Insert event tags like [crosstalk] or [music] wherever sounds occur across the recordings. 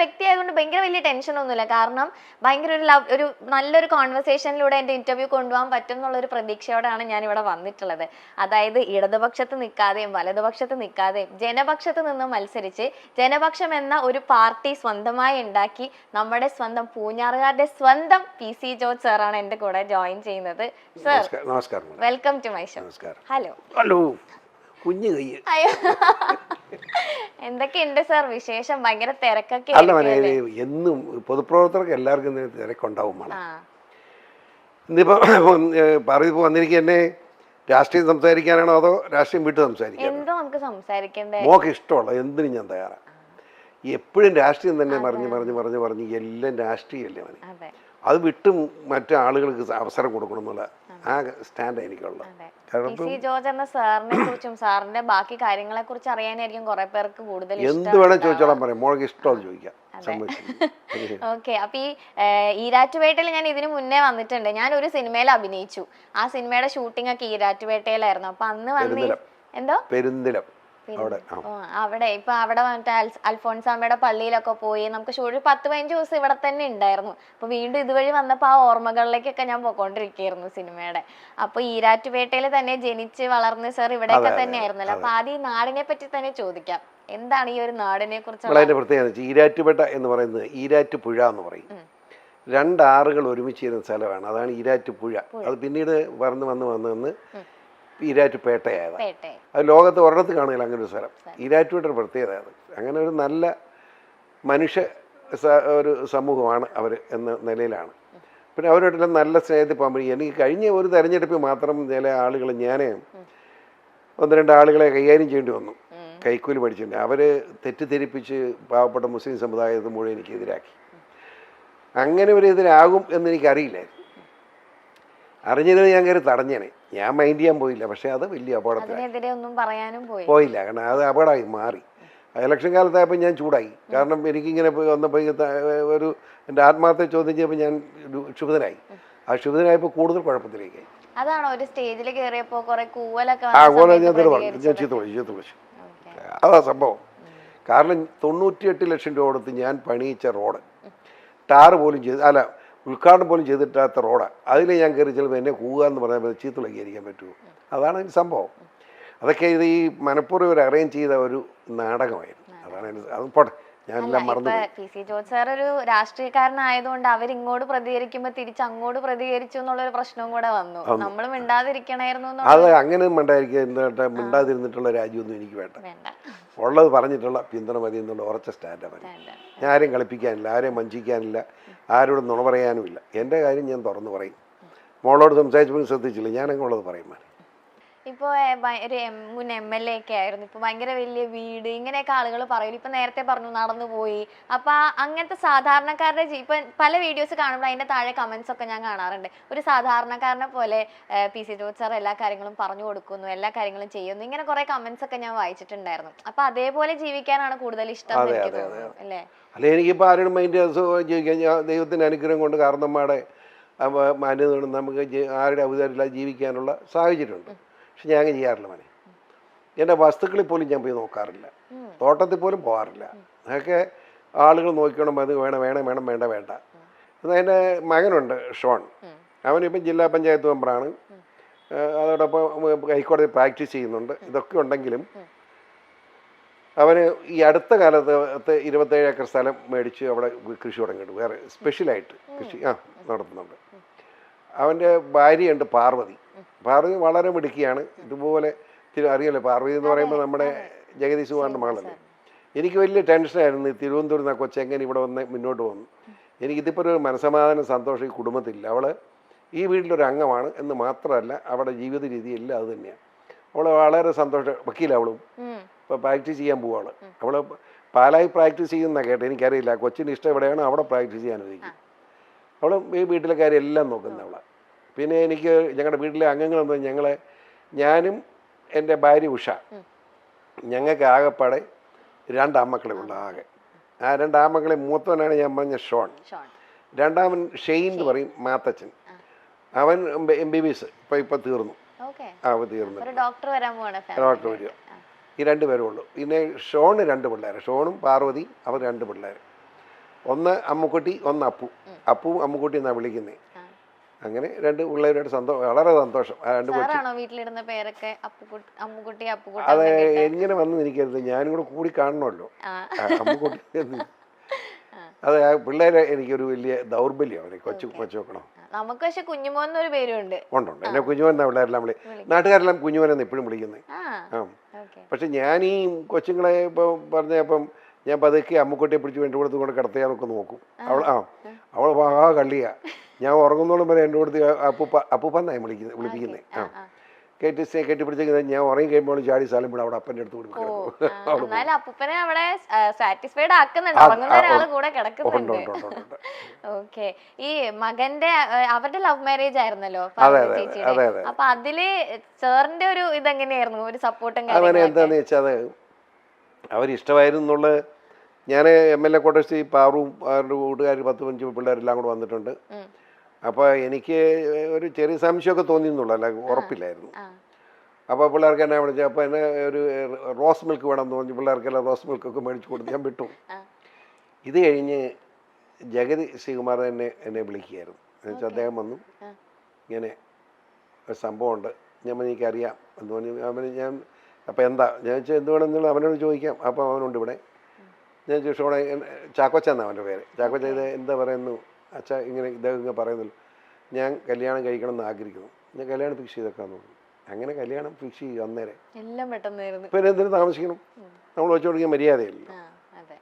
വ്യക്തി ആയതുകൊണ്ട് ഭയങ്കര വലിയ ടെൻഷൻ ഒന്നുമില്ല. കാരണം ഭയങ്കര ഒരു ലവ് ഒരു നല്ലൊരു കോൺവെർസേഷനിലൂടെ എന്റെ ഇന്റർവ്യൂ കൊണ്ടുപോകാൻ പറ്റും എന്നുള്ളൊരു പ്രതീക്ഷയോടാണ് ഞാൻ ഇവിടെ വന്നിട്ടുള്ളത്. അതായത് ഇടതുപക്ഷത്ത് നിൽക്കാതെയും വലതുപക്ഷത്ത് നിൽക്കാതെയും ജനപക്ഷത്ത് നിന്ന് മത്സരിച്ച് ജനപക്ഷം എന്ന ഒരു പാർട്ടി സ്വന്തമായി ഉണ്ടാക്കി നമ്മുടെ സ്വന്തം പൂഞ്ഞാറുകാരുടെ സ്വന്തം പി സി ജോർജ് സാറാണ് എന്റെ കൂടെ ജോയിൻ ചെയ്യുന്നത്. സർ നമസ്കാരം. Welcome to my show hello hello കുഞ്ഞു കൈ. എന്തൊക്കെയുണ്ട് സാർ വിശേഷം? ഭയങ്കര തിരക്കൊക്കെ അല്ല മനേ എന്നും പൊതുപ്രവർത്തകർക്ക് എല്ലാവർക്കും തിരക്കുണ്ടാവും മണം ഇന്നിപ്പോ ഇന്നിപ്പോൾ പറയുമ്പോൾ വന്നിരിക്കുക എന്നെ രാഷ്ട്രീയം സംസാരിക്കാനാണോ അതോ രാഷ്ട്രീയം വിട്ട് സംസാരിക്കണ്ടേ? മോക്ക് ഇഷ്ടമുള്ള എന്തിനും ഞാൻ തയ്യാറാണ് എപ്പോഴും രാഷ്ട്രീയം തന്നെ മറിഞ്ഞ് മറിഞ്ഞ് മറിഞ്ഞ് പറഞ്ഞ് എല്ലാം രാഷ്ട്രീയമല്ലേ മനെ? അതെ. വിട്ടും മറ്റു ആളുകൾക്ക് അവസരം കൊടുക്കണം എന്നുള്ള ആ സ്റ്റാൻഡ് എനിക്കുള്ളത്. ജോർജ് എന്ന സാറിനെ കുറിച്ചും സാറിന്റെ ബാക്കി കാര്യങ്ങളെ കുറിച്ച് അറിയാനായിരിക്കും കുറെ പേർക്ക് കൂടുതൽ എന്ത് വേണം ചോദിച്ചോളാൻ പറയാം. മോൾക്ക് ഇഷ്ടമെന്ന് ചോദിക്കാം. [laughs] ഓക്കെ. അപ്പൊ ഈ ഈരാറ്റുപേട്ടയിൽ ഞാൻ ഇതിനു മുന്നേ വന്നിട്ടുണ്ട്. ഞാൻ ഒരു സിനിമയിൽ അഭിനയിച്ചു. ആ സിനിമയുടെ ഷൂട്ടിംഗ് ഒക്കെ ഈരാറ്റുപേട്ടയിലായിരുന്നു. അപ്പൊ അന്ന് വന്ന് എന്തോ? പെരുന്തലം. അവിടെ അവിടെ. ഇപ്പൊ അവിടെ വന്നിട്ട് അൽഫോൺസാമ്മയുടെ പള്ളിയിലൊക്കെ പോയി നമുക്ക് ഒരു പത്ത് പതിനഞ്ച് ദിവസം ഇവിടെ തന്നെ ഉണ്ടായിരുന്നു. അപ്പൊ വീണ്ടും ഇതുവഴി വന്നപ്പോ ആ ഓർമ്മകളിലേക്കൊക്കെ ഞാൻ പോയിക്കൊണ്ടിരിക്കുകയായിരുന്നു സിനിമയുടെ. അപ്പൊ ഈരാറ്റുപേട്ടയിൽ തന്നെ ജനിച്ച് വളർന്ന് സർ ഇവിടെയൊക്കെ തന്നെയായിരുന്നല്ലോ. അപ്പൊ ആദ്യം ഈ നാടിനെ പറ്റി തന്നെ ചോദിക്കാം. എന്താണ് ഈ ഒരു നാടിനെ കുറിച്ച് പ്രത്യേകത ഈരാറ്റുപേട്ട എന്ന് പറയുന്നത് ഈരാറ്റുപുഴ എന്ന് പറയും. രണ്ട് ആറുകൾ ഒരുമിച്ച് ചെയ്യുന്ന സ്ഥലമാണ്. അതാണ് ഈരാറ്റുപുഴ. അത് പിന്നീട് വന്ന് വന്ന് വന്ന് വന്ന് ഈരാറ്റുപേട്ടയായത് പേട്ടെ അത് ലോകത്ത് ഒരിടത്ത് കാണില്ല അങ്ങനെ ഒരു സ്ഥലം. ഈരാറ്റുപേട്ട ഒരു പ്രത്യേകതയാണ്. അങ്ങനെ ഒരു നല്ല മനുഷ്യ ഒരു സമൂഹമാണ് അവർ എന്ന നിലയിലാണ്. പിന്നെ അവരോടെല്ലാം നല്ല സ്നേഹത്തിൽ പോകുമ്പോൾ എനിക്ക് കഴിഞ്ഞ ഒരു തെരഞ്ഞെടുപ്പിൽ മാത്രം ചില ആളുകൾ ഞാൻ ഒന്ന് രണ്ട് ആളുകളെ കൈകാര്യം ചെയ്യേണ്ടി വന്നു. കൈക്കൂലി പഠിച്ചിട്ടുണ്ട്. അവർ തെറ്റിദ്ധരിപ്പിച്ച് പാവപ്പെട്ട മുസ്ലിം സമുദായത്തെ മുഴുവൻ എനിക്ക് എതിരാക്കി അങ്ങനെ ഒരു എതിരാകും എന്ന് എനിക്കറിയില്ലായിരുന്നു. അറിഞ്ഞിരുന്നത് ഞാൻ കയറി തടഞ്ഞേനെ. ഞാൻ മൈൻഡ് ചെയ്യാൻ പോയില്ല. പക്ഷേ അത് വലിയ അപകടത്തിനെതിരെ ഒന്നും പറയാനും പോയി. പോയില്ല. കാരണം അത് അപകടമായി മാറി. ഇലക്ഷൻ കാലത്തായപ്പോൾ ഞാൻ ചൂടായി. കാരണം എനിക്കിങ്ങനെ പോയി വന്നപ്പോൾ ഒരു എന്റെ ആത്മാർത്ഥ ചോദ്യം ചെയ്യുമ്പോൾ ഞാൻ ക്ഷുഭിതനായി. ആ ക്ഷുഭിതനായപ്പോൾ കൂടുതൽ കുഴപ്പത്തിലേക്ക് അതാണോ? ഒരു സ്റ്റേജിൽ കയറിയപ്പോൾ കുറെ കൂവലൊക്കെ ആ ഞാൻ ഞാൻ പ്രതികരിച്ചത്? ചീത്ത വിളിച്ചു ചീത്ത വിളിച്ചു. അതാ സംഭവം. കാരണം തൊണ്ണൂറ്റിയെട്ട് ലക്ഷം രൂപ കൊടുത്ത് ഞാൻ പണിയിച്ച റോഡ് ടാർ പോലും ചെയ്ത് അല്ല ഉദ്ഘാടനം പോലും ചെയ്തിട്ടാത്ത റോഡാണ് അതിൽ ഞാൻ കയറി ചിലപ്പോൾ എന്നെ കൂവുക എന്ന് പറഞ്ഞാൽ ചീത്ത വിളിക്കാതിരിക്കാൻ പറ്റുമോ? അതാണ് അതിന്റെ സംഭവം. അതൊക്കെ ഇത് ഈ മനഃപൂർവം ഒരു അറേഞ്ച് ചെയ്ത ഒരു നാടകമായിരുന്നു. അതാണ് അത് പോട്ടെ ഞാനെല്ലാം മറന്നു പി. സി. ജോർജ് സാർ ഒരു രാഷ്ട്രീയക്കാരനായതുകൊണ്ട് അവരിങ്ങോട്ട് പ്രതികരിക്കുമ്പോ തിരിച്ച് അങ്ങോട്ട് പ്രതികരിച്ചു എന്നുള്ള ഒരു പ്രശ്നവും കൂടെ വന്നു. നമ്മൾ മിണ്ടാതിരിക്കണായിരുന്നു അത് അങ്ങനെ മിണ്ടായിരിക്കുക മിണ്ടാതിരുന്നിട്ടുള്ള രാജ്യമൊന്നും എനിക്ക് വേണ്ട. വേണ്ട. ഉള്ളത് പറഞ്ഞിട്ടുള്ള പിന്തുണ മതി എന്നുള്ള ഉറച്ച സ്റ്റാൻഡാണ് ഞാൻ ആരെയും കളിപ്പിക്കാനില്ല ആരെയും വഞ്ചിക്കാനില്ല. ആരോടും നുണ പറയാനുമില്ല. എന്റെ കാര്യം ഞാൻ തുറന്നു പറയും. മോളോട് സംസാരിച്ചപ്പോൾ ശ്രദ്ധിച്ചില്ല. ഞാനങ്ങ് ഉള്ളത് പറയും മോനെ. ഇപ്പൊ ഒരു മുൻ എം എൽ എ ഒക്കെ ആയിരുന്നു. ഇപ്പൊ ഭയങ്കര വലിയ വീട് ഇങ്ങനെയൊക്കെ ആളുകൾ പറയും ഇപ്പൊ നേരത്തെ പറഞ്ഞു നടന്നു പോയി. അപ്പൊ അങ്ങനത്തെ സാധാരണക്കാരുടെ ജീ- ഇപ്പൊ പല വീഡിയോസ് കാണുമ്പോൾ അതിന്റെ താഴെ കമന്റ്സ് ഒക്കെ ഞാൻ കാണാറുണ്ട്. ഒരു സാധാരണക്കാരനെ പോലെ പി. സി. ജോർജ് സാർ എല്ലാ കാര്യങ്ങളും പറഞ്ഞു കൊടുക്കുന്നു എല്ലാ കാര്യങ്ങളും ചെയ്യുന്നു. ഇങ്ങനെ കുറെ കമന്റ്സ് ഒക്കെ ഞാൻ വായിച്ചിട്ടുണ്ടായിരുന്നു. അപ്പൊ അതേപോലെ ജീവിക്കാനാണ് കൂടുതൽ ഇഷ്ടം എന്ന് എനിക്ക് തോന്നുന്നു അല്ലേ? അല്ല എനിക്കിപ്പോൾ ആരോടും മൈൻഡ് ജീവിക്കാൻ ദൈവത്തിന്റെ അനുഗ്രഹം കൊണ്ട് കാരണന്മാരുടെ മാന്യത നമുക്ക് ആരുടെ ഔദാര്യമില്ലാതെ ജീവിക്കാനുള്ള സാഹചര്യമുണ്ട്. പക്ഷെ ഞാൻ അങ്ങനെ ചെയ്യാറില്ല മോനെ. എന്റെ വസ്തുക്കളിൽ പോലും ഞാൻ പോയി നോക്കാറില്ല. തോട്ടത്തിൽ പോലും പോകാറില്ല. അതൊക്കെ ആളുകൾ നോക്കിക്കണം അത് വേണം വേണം വേണം വേണ്ട വേണ്ട. എന്റെ മകനുണ്ട് ഷോൺ. അവനിപ്പം ജില്ലാ പഞ്ചായത്ത് മെമ്പറാണ്. അതോടൊപ്പം ഹൈക്കോടതി പ്രാക്ടീസ് ചെയ്യുന്നുണ്ട്. ഇതൊക്കെ ഉണ്ടെങ്കിലും അവന് ഈ അടുത്ത കാലത്ത് ഇരുപത്തേഴ് ഏക്കർ സ്ഥലം മേടിച്ച് അവിടെ കൃഷി തുടങ്ങിയിട്ടുണ്ട്. വേറെ സ്പെഷ്യലായിട്ട് കൃഷി ആ നടത്തുന്നുണ്ട്. അവന്റെ ഭാര്യയുണ്ട് പാർവതി. പാർവതി വളരെ മിടുക്കിയാണ്. ഇതുപോലെ അറിയാലോ പാർവതി എന്ന് പറയുമ്പോൾ നമ്മുടെ ജഗദീശ് കുമാറിന്റെ മകളല്ലേ? എനിക്ക് വലിയ ടെൻഷനായിരുന്നു ഈ തിരുവനന്തപുരം ആ കൊച്ചെങ്ങനെ ഇവിടെ വന്ന് മുന്നോട്ട് വന്നു. എനിക്കിതിപ്പോൾ ഒരു മനസമാധാനം സന്തോഷം ഈ കുടുംബത്തില്ല. അവൾ ഈ വീട്ടിലൊരു അംഗമാണ് എന്ന് മാത്രമല്ല അവളുടെ ജീവിത രീതി എല്ലാം അത് തന്നെയാണ് അവൾ വളരെ സന്തോഷം വക്കീല അവളും. ഇപ്പോൾ പ്രാക്ടീസ് ചെയ്യാൻ പോവാണ് അവൾ പാലായി പ്രാക്ടീസ് ചെയ്യുന്ന കേട്ടോ എനിക്കറിയില്ല കൊച്ചിന് ഇഷ്ടം എവിടെയാണോ അവിടെ പ്രാക്ടീസ് ചെയ്യാൻ അനുവദിക്കും അവൾ ഈ വീട്ടിലെ കാര്യം എല്ലാം നോക്കുന്ന അവളാണ് പിന്നെ എനിക്ക് ഞങ്ങളുടെ വീട്ടിലെ അംഗങ്ങൾ അംഗങ്ങളെന്ന് ഞങ്ങളെ ഞാനും എന്റെ ഭാര്യ ഉഷ. ഞങ്ങൾക്ക് ആകെപ്പാടെ രണ്ട് ആമക്കളെ ഉള്ളു ആകെ. ആ രണ്ടാമക്കളെ മൂത്തവനാണ് ഞാൻ പറഞ്ഞ ഷോൺ. ഷോൺ. രണ്ടാമൻ ഷെയ്ൻ എന്ന് പറയും മാത്തച്ഛൻ. അവൻ എം ബി ബി എസ് ഇപ്പം ഇപ്പം തീർന്നു. അവ തീർന്നു. ഡോക്ടർ വരിക. ഈ രണ്ട് പേരും ഉള്ളു. പിന്നെ ഷോണ് രണ്ട് പിള്ളേർ ഷോണും പാർവതി അവർ രണ്ട് പിള്ളേർ ഒന്ന് അമ്മുക്കുട്ടി ഒന്ന് അപ്പു. അപ്പു അമ്മുക്കുട്ടി എന്നാണ് വിളിക്കുന്നത് അങ്ങനെ രണ്ട് പിള്ളേരുടെ സന്തോഷം വളരെ സന്തോഷം. രണ്ട് വീട്ടിലിരുന്ന പേരൊക്കെ അമ്മുക്കുട്ടി അമ്മുകുട്ടി അപ്പുകുട്ടി അത് എങ്ങനെ വന്നു എനിക്കരുത് ഞാനും കൂടെ കൂടി കാണണമല്ലോ. അമ്മുക്കുട്ടി. [laughs] അത് ആ പിള്ളേരെ എനിക്കൊരു വലിയ ദൗർബല്യം അവരെ കൊച്ചു കൊച്ചു വെക്കണം നമുക്ക് പക്ഷെ കുഞ്ഞുമോൻ എന്നൊരു പേരുണ്ട്. ഉണ്ടുണ്ട്. എന്നെ കുഞ്ഞുമോൻ എന്നാ പിള്ളേരെല്ലാം വിളി നാട്ടുകാരെല്ലാം കുഞ്ഞുമോനെന്ന് എപ്പോഴും വിളിക്കുന്നത് ആ. പക്ഷെ ഞാൻ ഈ കൊച്ചുങ്ങളെ ഇപ്പോൾ പറഞ്ഞപ്പം ഞാൻ പതുക്കെ അമ്മുക്കുട്ടിയെ പിടിച്ച് വേണ്ടി കൂടെ കൊണ്ട് കിടത്തിയാന്നൊക്കെ നോക്കും. അവൾ ആ അവൾ ആ കള്ളിയാ. ഞാൻ ഉറങ്ങുന്നോളം വരെ എന്റെ കൂടുതൽ അപ്പൂപ്പ അപ്പൂപ്പന്നായി വിളിക്കുന്നത് വിളിപ്പിക്കുന്നത് ആ. കെട്ടി കെട്ടിപ്പിടിച്ചേക്കുന്നത് ഞാൻ ഉറങ്ങി കഴിയുമ്പോൾ ചാടി സ്ഥലം ഇവിടെ അവിടെ അപ്പന്റെ അടുത്ത് കൂടി ഓ കിടക്കും ആ, [laughs] അവിടെ സാറ്റിസ്ഫൈഡ് ആക്കുന്നുണ്ട്. ആ, ഉറങ്ങുന്ന ആ, ഒരാൾ ഉണ്ട്. കൂടെ ഉണ്ട് കിടക്കുന്നുണ്ട് ഉണ്ട് ഉണ്ട് ഉണ്ട്. ഓക്കെ. ഈ മകന്റെ അവരുടെ ലവ് മാരേജ് ആയിരുന്നല്ലോ. അപ്പൊ അതിൽ സാറിന്റെ ഒരു ഇതെങ്ങനെയായിരുന്നു? ഒരു സപ്പോർട്ടും അവനെ എന്താന്ന് വെച്ചാൽ അവരിഷ്ടമായിരുന്നു എന്നുള്ളത് ഞാൻ എം എൽ എ കോട്ടേഴ്സ് പാറും അവരുടെ കൂട്ടുകാർ പത്ത് പഞ്ച് പിള്ളേരെല്ലാം കൂടെ വന്നിട്ടുണ്ട്. അപ്പോൾ എനിക്ക് ഒരു ചെറിയ സംശയമൊക്കെ തോന്നിയെന്നുള്ളൂ. അല്ല ഉറപ്പില്ലായിരുന്നു. അപ്പോൾ പിള്ളേർക്ക് എന്നെ വിളിച്ചു അപ്പോൾ എന്നെ ഒരു റോസ് മിൽക്ക് വേണം എന്ന് പറഞ്ഞു. പിള്ളേർക്കെല്ലാം റോസ് മിൽക്കൊക്കെ മേടിച്ചു കൊടുത്ത് ഞാൻ വിട്ടു. ഇത് കഴിഞ്ഞ് ജഗതി ശ്രീകുമാർ എന്നെ എന്നെ വിളിക്കുകയായിരുന്നു. എന്നുവെച്ചാൽ അദ്ദേഹം വന്നു. ഇങ്ങനെ ഒരു സംഭവമുണ്ട്. ഞാൻ എനിക്കറിയാം. എന്ന് പറഞ്ഞു. അവന് ഞാൻ അപ്പോൾ എന്താ? ഞാൻ വെച്ചാൽ എന്ത് വേണമെന്നുള്ള അവനോട് ചോദിക്കാം. അപ്പോൾ അവനുണ്ട് ഇവിടെ. ഞാൻ ചോദിച്ചു ഇവിടെ എൻ- ചാക്കോച്ച എന്നാണ് അവന്റെ പേര്? ചാക്കോച്ച ഇത് എന്താ പറയുന്നു? അച്ഛ ഇങ്ങനെ ഇദ്ദേഹം ഇങ്ങനെ പറയുന്നില്ല ഞാൻ കല്യാണം കഴിക്കണം എന്ന് ആഗ്രഹിക്കുന്നു. ഞാൻ കല്യാണം ഫിക്സ് ചെയ്തേക്കാന്ന് പറഞ്ഞു. അങ്ങനെ കല്യാണം ഫിക്സ് ചെയ്യും അന്നേരം. എല്ലാം പെട്ടെന്നായിരുന്നു. പിന്നെ എന്തിനു താമസിക്കണം? നമ്മൾ വെച്ചു കൊടുക്കാൻ മര്യാദയില്ല? അതെ.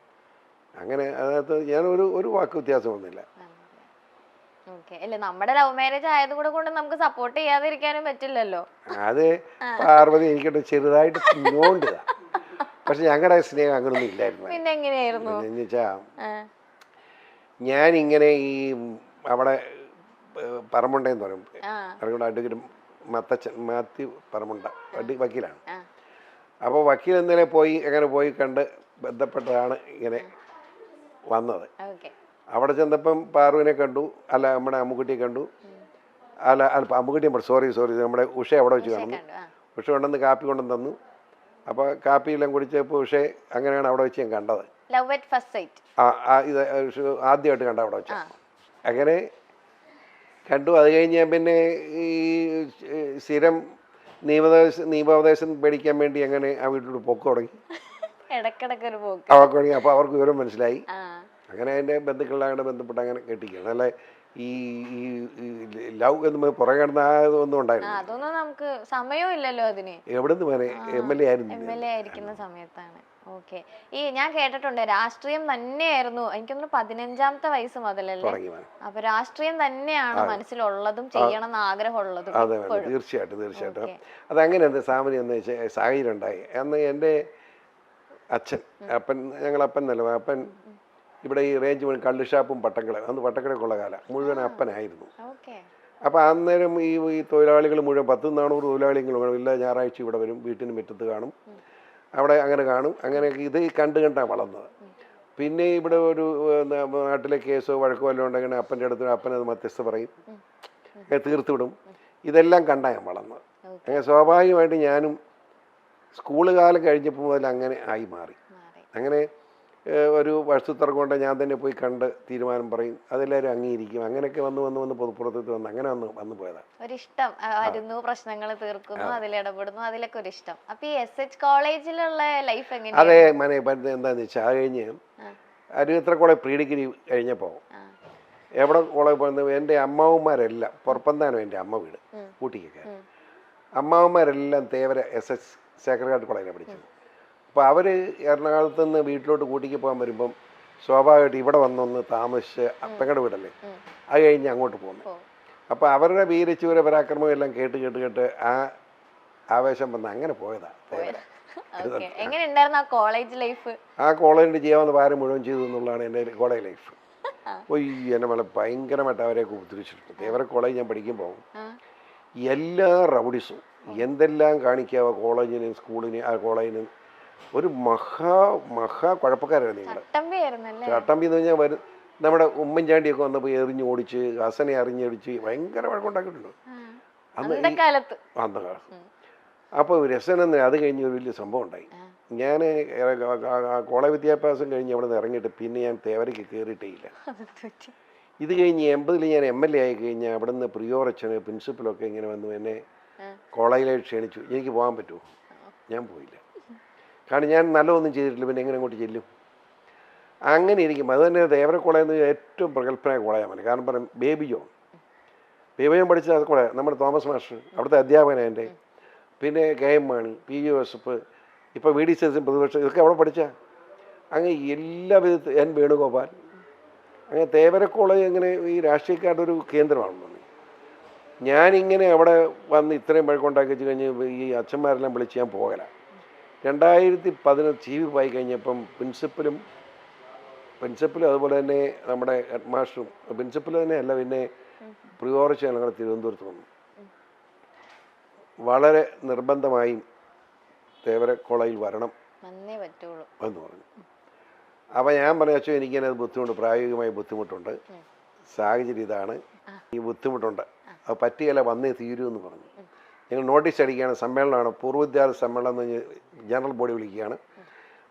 അങ്ങനെ അതിനകത്ത് ഞാൻ ഒരു ഒരു വാക്ക് വ്യത്യാസം വന്നില്ല. അല്ല നമ്മുടെ ലവ് മാരേജ് ആയത് കൂടെ കൊണ്ട് നമുക്ക് സപ്പോർട്ട് ചെയ്യാതിരിക്കാനും പറ്റില്ലല്ലോ. അത് പാർവതി എനിക്കിട്ട് ചെറുതായിട്ട് ഞോണ്ടതാ പക്ഷെ ഞങ്ങളുടെ സ്നേഹം അങ്ങനൊന്നും ഇല്ലായിരുന്നു. പിന്നെ എങ്ങനെയായിരുന്നു? ഞാനിങ്ങനെ ഈ അവിടെ പറമ്പുണ്ടെന്ന് പറയുമ്പോൾ പറയും അഡ്വക്കേറ്റ് മത്തച്ഛൻ മാത്യു പറമ്പുണ്ട അടി വക്കീലാണ്. അപ്പോൾ വക്കീൽ ഇന്നലെ പോയി അങ്ങനെ പോയി കണ്ട് ബന്ധപ്പെട്ടതാണ് ഇങ്ങനെ വന്നത്. അവിടെ ചെന്നപ്പം പാറുവിനെ കണ്ടു അല്ല നമ്മുടെ അമ്മുക്കുട്ടിയെ കണ്ടു. അല്ല അല്ല നമ്മുടെ സോറി സോറി നമ്മുടെ ഉഷ അവിടെ വെച്ച് കാണുന്നു ഉഷ കൊണ്ടുവന്ന് കാപ്പി കൊണ്ടുവന്ന് തന്നു. അപ്പോൾ കാപ്പിയെല്ലാം കുടിച്ചപ്പോൾ ഉഷയെ അങ്ങനെയാണ് അവിടെ വെച്ച് ഞാൻ കണ്ടത്. ലവ് അറ്റ് ഫസ്റ്റ് സൈറ്റ് ഇത് ആദ്യമായിട്ട് കണ്ട അവിടെ വെച്ച്. അങ്ങനെ കണ്ടു അത് കഴിഞ്ഞ് പിന്നെ ഈ സ്ഥിരം നിയമദേശം നിയമോപദേശം പേടിക്കാൻ വേണ്ടി അങ്ങനെ ആ വീട്ടിലോട്ട് പോക്ക് തുടങ്ങി. [laughs] ഇടക്കിടക്കൊരു പോക്ക്. അവർക്ക് തുടങ്ങി. അപ്പോൾ അവർക്ക് വിവരം മനസ്സിലായി. അങ്ങനെ എന്റെ ബന്ധുക്കളായിട്ട് ബന്ധപ്പെട്ട് അങ്ങനെ കെട്ടിക്കുകയാണ്. അല്ലെ? ഈ ഈ ലവ് എന്ന് പുറകെ കിടന്ന ആ ഒന്നും ഉണ്ടായിരുന്നു അതൊന്നും നമുക്ക് സമയവും ഇല്ലല്ലോ അതിന്. എവിടെ നിന്ന് എം എൽ എ എം ആയിരുന്നു എൽ എ ആയിരിക്കുന്ന സമയത്താണ്. ഓക്കെ. ഈ ഞാൻ കേട്ടിട്ടുണ്ട് രാഷ്ട്രീയം തന്നെയായിരുന്നു എനിക്കൊന്ന് പതിനഞ്ചാമത്തെ വയസ്സ് മുതലല്ലേ. അപ്പൊ രാഷ്ട്രീയം തന്നെയാണ് മനസ്സിലുള്ളതും ചെയ്യണം എന്ന് ആഗ്രഹമുള്ളതും അതെ തീർച്ചയായിട്ടും തീർച്ചയായിട്ടും. അത് അതങ്ങനെ എന്ത് സാമാന്യം എന്ന് വെച്ചാൽ സാഹചര്യം ഉണ്ടായി. അന്ന് എന്റെ അച്ഛൻ അപ്പൻ ഞങ്ങൾ അപ്പൻ എന്നല്ല അപ്പൻ ഇവിടെ ഈ റേഞ്ച് മുഴുവൻ കള്ളുഷാപ്പും പട്ടക്കട അന്ന് പട്ടക്കടയൊക്കെയുള്ള കാലം. മുഴുവൻ അപ്പനായിരുന്നു. അപ്പൊ അപ്പോൾ അന്നേരം ഈ ഈ തൊഴിലാളികൾ മുഴുവൻ പത്ത് നാനൂറ് തൊഴിലാളികൾ എല്ലാ ഞായറാഴ്ച ഇവിടെ വരും വീട്ടിന് മുറ്റത്ത് കാണും. അവിടെ അങ്ങനെ കാണും. അങ്ങനെ ഇത് കണ്ട് കണ്ടാണ് വളർന്നത്. പിന്നെ ഇവിടെ ഒരു നാട്ടിലെ കേസോ വഴക്കോ വല്ലതും ഉണ്ടെങ്കിൽ അപ്പന്റെ അടുത്ത് അപ്പനത് മധ്യസ്ഥ പറയും. അങ്ങനെ തീർത്ത് വിടും. ഇതെല്ലാം കണ്ടാണ് ഞാൻ വളർന്നത്. അങ്ങനെ സ്വാഭാവികമായിട്ട് ഞാനും സ്കൂൾ കാലം കഴിഞ്ഞപ്പോൾ മുതൽ അങ്ങനെ ആയി മാറി. അങ്ങനെ ഒരു വർഷത്തറ കൊണ്ട് ഞാൻ തന്നെ പോയി കണ്ട് തീരുമാനം പറയും. അതെല്ലാവരും അംഗീകരിക്കും. അങ്ങനെയൊക്കെ വന്ന് വന്ന് വന്ന് പൊതുപ്പുറത്ത് വന്ന് അങ്ങനെ വന്ന് വന്നു പോയതാണ് ഒരിഷ്ടം. വരുന്നു പ്രശ്നങ്ങൾ തീർക്കുന്നു അതിൽ ഇടപെടുന്നു അതിലൊക്കെ ഒരു ഇഷ്ടം അപ്പൊ ഈ എസ് എച്ച് കോളേജിലുള്ള ലൈഫ് എങ്ങനെ അതെ മനെ എന്താന്ന് വെച്ചാൽ അത് കഴിഞ്ഞ് അരുവിത്ര കോളേജ് പ്രീ ഡിഗ്രി കഴിഞ്ഞപ്പോൾ എവിടെ കോളേജ് പോകുന്നത് എന്റെ അമ്മാവന്മാരെല്ലാം പുറപ്പന്താനും എന്റെ അമ്മ വീട്. ഊട്ടിക്കൊക്കെ. അമ്മാവന്മാരെല്ലാം തേവര എസ് എസ് സേക്രഡ് കോളേജിലാണ് പഠിച്ചത്. അപ്പോൾ അവർ എറണാകുളത്ത് നിന്ന് വീട്ടിലോട്ട് കൂട്ടിക്ക് പോകാൻ വരുമ്പം സ്വാഭാവികമായിട്ട് ഇവിടെ വന്നൊന്ന് താമസിച്ച് അത്തങ്ങളുടെ വീടല്ലേ. അത് കഴിഞ്ഞ് അങ്ങോട്ട് പോകുന്നു ഓ. അപ്പോൾ അവരുടെ വീരച്ചൂര പരാക്രമം എല്ലാം കേട്ട് കേട്ട് കേട്ട് ആ ആവേശം വന്ന് അങ്ങനെ പോയതാ. [laughs] ആ കോളേജ് ലൈഫ്? ആ കോളേജിന്റെ ചെയ്യാവുന്ന ഭാരം മുഴുവൻ ചെയ്തു എന്നുള്ളതാണ് എന്റെ കോളേജ് ലൈഫ്. ഒയ്യ എന്നെ വളരെ ഭയങ്കരമായിട്ട് അവരെയൊക്കെ ഉപദ്രവിച്ചിട്ടുണ്ട്. ദേവരെ കോളേജ് ഞാൻ പഠിക്കുമ്പോൾ എല്ലാ റൗഡീസും എന്തെല്ലാം കാണിക്കാവോ കോളേജിനും സ്കൂളിനും ആ കോളേജിനും ഒരു മഹാ മഹാ കുഴപ്പക്കാരാണ് നിങ്ങൾ ചട്ടമ്പി എന്ന് പറഞ്ഞാൽ വരും നമ്മുടെ ഉമ്മൻചാണ്ടിയൊക്കെ വന്നപ്പോൾ എറിഞ്ഞ് ഓടിച്ച് ഹസനെ അറിഞ്ഞടിച്ച് ഭയങ്കര വഴക്കുണ്ടാക്കിയിട്ടുണ്ട്. അന്ന് കാലത്ത്. അപ്പോൾ രസനെന്ന് അത് കഴിഞ്ഞ് ഒരു വലിയ സംഭവം ഉണ്ടായി. ഞാൻ കോളേജ് വിദ്യാഭ്യാസം കഴിഞ്ഞ് അവിടെ നിന്ന് ഇറങ്ങിയിട്ട് പിന്നെ ഞാൻ തേവരയ്ക്ക് കയറിയിട്ടേ ഇല്ല ഇത് കഴിഞ്ഞ് എൺപതിൽ ഞാൻ എം എൽ എ ആയി കഴിഞ്ഞാൽ അവിടെ നിന്ന് പ്രിയോറച്ചന് പ്രിൻസിപ്പലൊക്കെ ഇങ്ങനെ വന്നു എന്നെ കോളേജിലേക്ക് ക്ഷണിച്ചു. എനിക്ക് പോകാൻ പറ്റുമോ? ഞാൻ പോയില്ല. കാരണം ഞാൻ നല്ലതൊന്നും ചെയ്തിട്ടില്ല പിന്നെ എങ്ങനെ അങ്ങോട്ട് ചെല്ലും? അങ്ങനെ ഇരിക്കും. അത് തന്നെ ദേവര കോളേജ് ഏറ്റവും പ്രഗത്ഭനായ കോളേജാണ് കാരണം പറയും ബേബി ജോൺ. ബേബി ജോൺ പഠിച്ചത് അത് കോളേജ് നമ്മുടെ തോമസ് മാസ്റ്റർ അവിടുത്തെ അധ്യാപകനാണ് എന്റെ. പിന്നെ K M Mani P Joseph ഇപ്പോൾ വി ഡി സതീശൻ പ്രതിപക്ഷം ഇതൊക്കെ അവിടെ പഠിച്ച. അങ്ങനെ എല്ലാ വിധത്തിൽ എൻ വേണുഗോപാൽ. അങ്ങനെ തേവര കോളേജ് അങ്ങനെ ഈ രാഷ്ട്രീയക്കാരുടെ ഒരു കേന്ദ്രമാണെന്ന് തോന്നി. ഞാനിങ്ങനെ അവിടെ വന്ന് ഇത്രയും വഴക്കുണ്ടാക്കി വെച്ച് കഴിഞ്ഞ് ഈ അച്ഛന്മാരെല്ലാം വിളിച്ച് ഞാൻ പോകല. രണ്ടായിരത്തി പതിനെട്ട് വി പോയി കഴിഞ്ഞപ്പം പ്രിൻസിപ്പലും പ്രിൻസിപ്പലും അതുപോലെ തന്നെ നമ്മുടെ ഹെഡ് മാസ്റ്ററും പ്രിൻസിപ്പൽ തന്നെ അല്ല പിന്നെ പ്രിയോറിച്ച് ഞങ്ങൾ തിരുവനന്തപുരത്ത് വന്നു. വളരെ നിർബന്ധമായും തേവര കോളേജിൽ വരണം വന്നേ പറ്റുള്ളൂ. എന്ന് പറഞ്ഞു. അപ്പം ഞാൻ പറഞ്ഞു അച്ഛൻ എനിക്കതിനത് ബുദ്ധിമുട്ട് പ്രായോഗികമായ ബുദ്ധിമുട്ടുണ്ട്. സാഹചര്യം ഇതാണ്. ഈ ബുദ്ധിമുട്ടുണ്ട്. അത് പറ്റിയല്ല വന്നേ തീരൂ എന്ന് പറഞ്ഞു. ഞങ്ങൾ നോട്ടീസ് അടിക്കുകയാണ് സമ്മേളനമാണ് പൂർവ വിദ്യാർത്ഥി സമ്മേളനം എന്ന് ജനറൽ ബോഡി വിളിക്കുകയാണ്.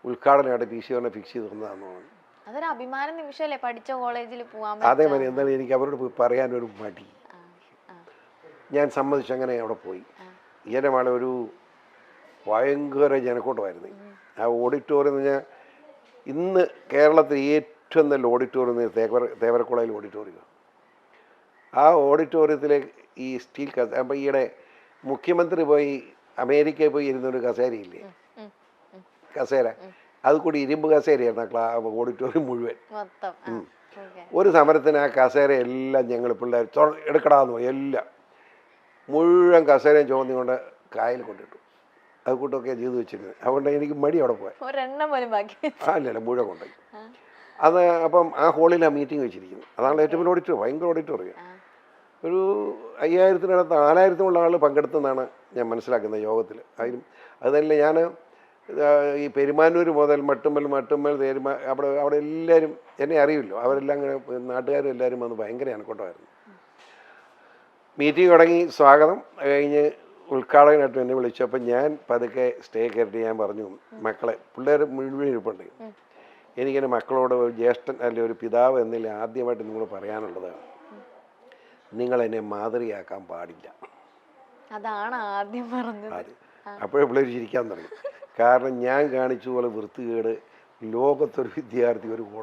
ഉദ്ഘാടനമായിട്ട് പി സി ഓറിനെ ഫിക്സ് ചെയ്ത് തന്നതാണ് അതൊരു അഭിമാന നിമിഷമല്ലേ പഠിച്ച കോളേജിൽ പോവാൻ അതേമാതിരി എന്തായാലും എനിക്ക് അവരോട് പോയി പറയാനൊരു മടി. ഞാൻ സമ്മതിച്ചു അങ്ങനെ അവിടെ പോയി. എന്റെ മകളെ ഒരു ഭയങ്കര ജനക്കൂട്ടമായിരുന്നു. ആ ഓഡിറ്റോറിയം എന്ന് പറഞ്ഞാൽ ഇന്ന് കേരളത്തിൽ ഏറ്റവും നല്ല ഓഡിറ്റോറിയം തേവര തേവരക്കുളയിൽ ഓഡിറ്റോറിയം ആ ഓഡിറ്റോറിയത്തിലെ ഈ സ്റ്റീൽ കത്ത് അപ്പം ഈയിടെ മുഖ്യമന്ത്രി പോയി അമേരിക്കയിൽ പോയി ഇരുന്നൊരു കസേരയില്ലേ. കസേര. അത് കൂടി ഇരുമ്പ് കസേരയായിരുന്നു ആ ക്ലാ ഓഡിറ്റോറിയം മുഴുവൻ. ഒരു സമരത്തിന് ആ കസേര എല്ലാം ഞങ്ങൾ പിള്ളേർ എടുക്കടാന്ന് പോയി എല്ലാം. മുഴുവൻ കസേരയും ചുവന്നുകൊണ്ട് കായൽ കൊണ്ടിട്ടു. അത് കൂട്ടൊക്കെ ചെയ്തു വെച്ചിരുന്നത് അതുകൊണ്ട് എനിക്ക് മടി അവിടെ പോയി. ആ അല്ലല്ല മുഴുവൻ കൊണ്ടുപോയി. അത് അപ്പം ആ ഹോളിലാണ് മീറ്റിംഗ് വെച്ചിരിക്കുന്നത്. അതാണ് ഏറ്റവും വലിയ ഓഡിറ്റോറിയം ഭയങ്കര ഓഡിറ്റോറിയം. ഒരു അയ്യായിരത്തിനടുത്ത് നാലായിരത്തിനുള്ള ആൾ പങ്കെടുത്തെന്നാണ് ഞാൻ മനസ്സിലാക്കുന്നത് യോഗത്തിൽ. അതിലും അതല്ല ഞാൻ ഈ പെരുമാനൂർ മുതൽ മട്ടുമ്മൽ മട്ടുമ്മൽ തേരുമ അവിടെ അവിടെ എല്ലാവരും എന്നെ അറിയില്ലോ. അവരെല്ലാം അങ്ങനെ നാട്ടുകാരും എല്ലാവരും വന്ന് ഭയങ്കര അനക്കോട്ടമായിരുന്നു. മീറ്റിംഗ് തുടങ്ങി സ്വാഗതം കഴിഞ്ഞ് ഉദ്ഘാടകനായിട്ട് എന്നെ വിളിച്ചപ്പോൾ ഞാൻ പതുക്കെ സ്റ്റേ കയറിയിട്ട് ഞാൻ പറഞ്ഞു മക്കളെ പിള്ളേർ മുഴുവൻ ഇരിപ്പുണ്ട്. എനിക്കെന്റെ മക്കളോട് ഒരു ജ്യേഷ്ഠൻ അല്ലെ ഒരു പിതാവ് എന്നില്ല ആദ്യമായിട്ട് നിങ്ങൾ പറയാനുള്ളത് നിങ്ങൾ എന്നെ മാതൃകയാക്കാൻ പാടില്ല. അതാണ് ആദ്യം പറഞ്ഞത്. അപ്പോഴേ പിള്ളേർ ചിരിക്കാൻ തുടങ്ങി. കാരണം ഞാൻ കാണിച്ചതുപോലെ വൃത്തികേട് ലോകത്തൊരു വിദ്യാർത്ഥി ഒരു